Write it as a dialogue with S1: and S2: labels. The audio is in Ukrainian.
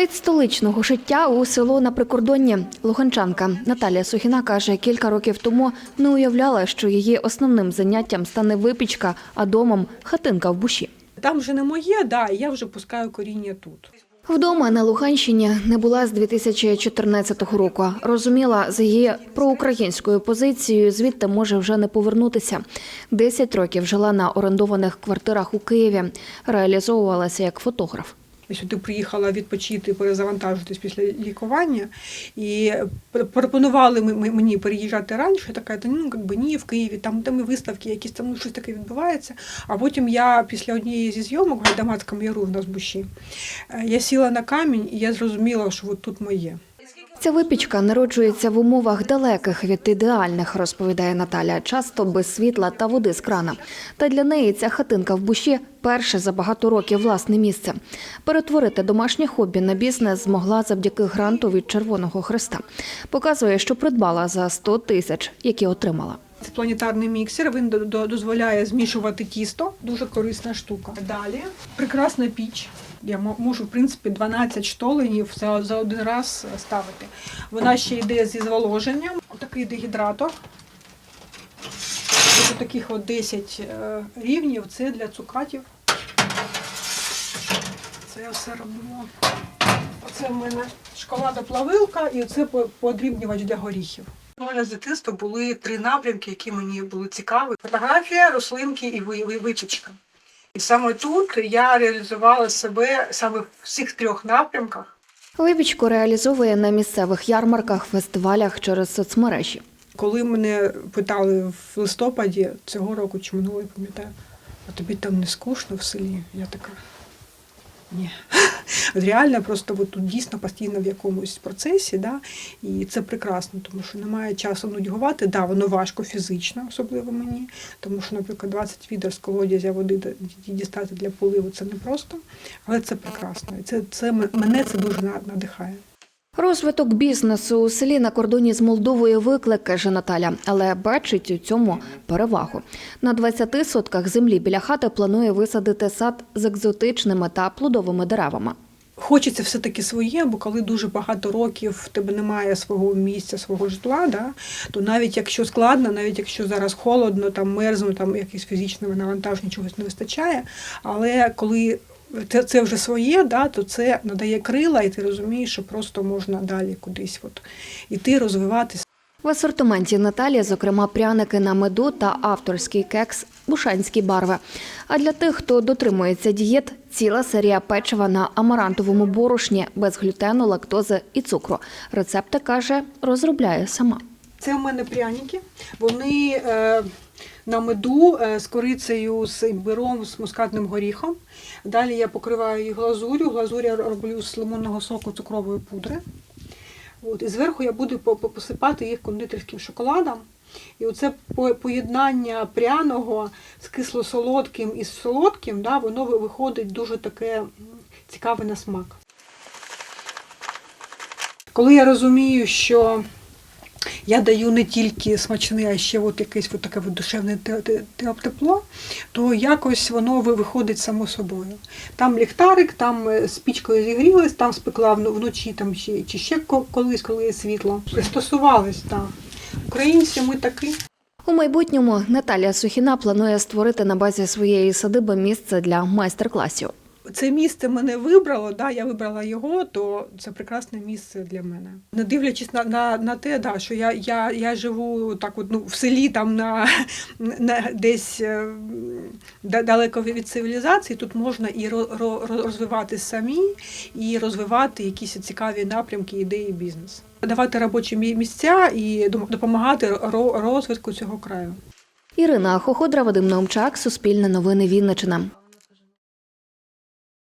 S1: Від столичного життя у село на прикордонні Луганчанка Наталія Сухіна каже, кілька років тому не уявляла, що її основним заняттям стане випічка, а домом хатинка в буші.
S2: Там вже не моє, да, я вже пускаю коріння тут.
S1: Вдома на Луганщині не була з 2014 року. Розуміла, з її проукраїнською позицією звідти може вже не повернутися. Десять років жила на орендованих квартирах у Києві. Реалізовувалася як фотограф.
S2: Сюди приїхала відпочити, перезавантажитись після лікування, і пропонували мені переїжджати раніше. Така, та ну якби ні, в Києві, там, там і виставки, якісь там ну, щось таке відбувається. А потім я після однієї зі зйомок в Гайдамацькому яру в нас Буші, е, я сіла на камінь і я зрозуміла, що от тут моє.
S1: Ця випічка народжується в умовах далеких від ідеальних, розповідає Наталя, часто без світла та води з крана. Та для неї ця хатинка в буші перше за багато років власне місце. Перетворити домашнє хобі на бізнес змогла завдяки гранту від Червоного Хреста. Показує, що придбала за 100 тисяч, які отримала.
S2: Це планетарний міксер, він до- до- дозволяє змішувати тісто, дуже корисна штука. Далі прекрасна піч. Я можу, в принципі, 12 штоленів за, за один раз ставити. Вона ще йде зі зволоженням. Такий дегідратор. Ось таких от 10 е, рівнів. Це для цукатів. Це я все робимо. Оце в мене шоколада-плавилка і оце подрібнювач для горіхів. У мене з дитинства були три напрямки, які мені були цікаві: фотографія, рослинки і ви- ви- випічка. І саме тут я реалізувала себе саме в цих трьох напрямках.
S1: Либічку реалізовує на місцевих ярмарках, фестивалях через соцмережі.
S2: Коли мене питали в листопаді цього року чи минулого, я пам'ятаю, а тобі там не скучно в селі? Я така. Ні. Реально просто от тут дійсно постійно в якомусь процесі, да, і це прекрасно, тому що немає часу нудьгувати. Да, воно важко фізично, особливо мені, тому що, наприклад, 20 відер з колодязя води дістати для поливу це непросто, але це прекрасно. І це, це мене це дуже надихає.
S1: Розвиток бізнесу у селі на кордоні з Молдовою виклик, каже Наталя, але бачить у цьому перевагу. На 20 сотках землі біля хати планує висадити сад з екзотичними та плодовими деревами.
S2: Хочеться все-таки своє, бо коли дуже багато років в тебе немає свого місця, свого житла, да, то навіть якщо складно, навіть якщо зараз холодно, там мерзну, там якісь фізичного навантаження чогось не вистачає, але коли це, це вже своє, да, то це надає крила, і ти розумієш, що просто можна далі кудись от іти, розвиватися.
S1: В асортименті Наталі, зокрема, пряники на меду та авторський кекс бушанські барви. А для тих, хто дотримується дієт, ціла серія печива на амарантовому борошні без глютену, лактози і цукру. Рецепти каже, розробляє сама.
S2: Це у мене пряники. Вони е, на меду е, з корицею, з імбиром, з мускатним горіхом. Далі я покриваю їх глазурю. Глазурь я роблю з лимонного соку цукрової пудри. От, і зверху я буду по- по- посипати їх кондитерським шоколадом. І оце поєднання пряного з кисло-солодким і з солодким, да, воно виходить дуже таке цікаве на смак. Коли я розумію, що я даю не тільки смачне, а ще от якесь от таке от душевне те- те- те- тепло, то якось воно виходить само собою. Там ліхтарик, там е, з пічкою зігрілась, там спекла вночі там чи, чи ще колись, коли є світло. Пристосувались, так. Українці ми такі.
S1: У майбутньому Наталія Сухіна планує створити на базі своєї садиби місце для майстер-класів.
S2: Це місце мене вибрало, да, я вибрала його, то це прекрасне місце для мене. Не дивлячись на, на, на те, да, що я, я, я живу так от, ну, в селі, там на, на десь е, далеко від цивілізації, тут можна і ро- ро- ро- розвиватись самі, і розвивати якісь цікаві напрямки, ідеї бізнесу. Давати робочі місця і допомагати ро- розвитку цього краю.
S1: Ірина Хоходра, Вадим Наумчак, Суспільне новини Вінниччина.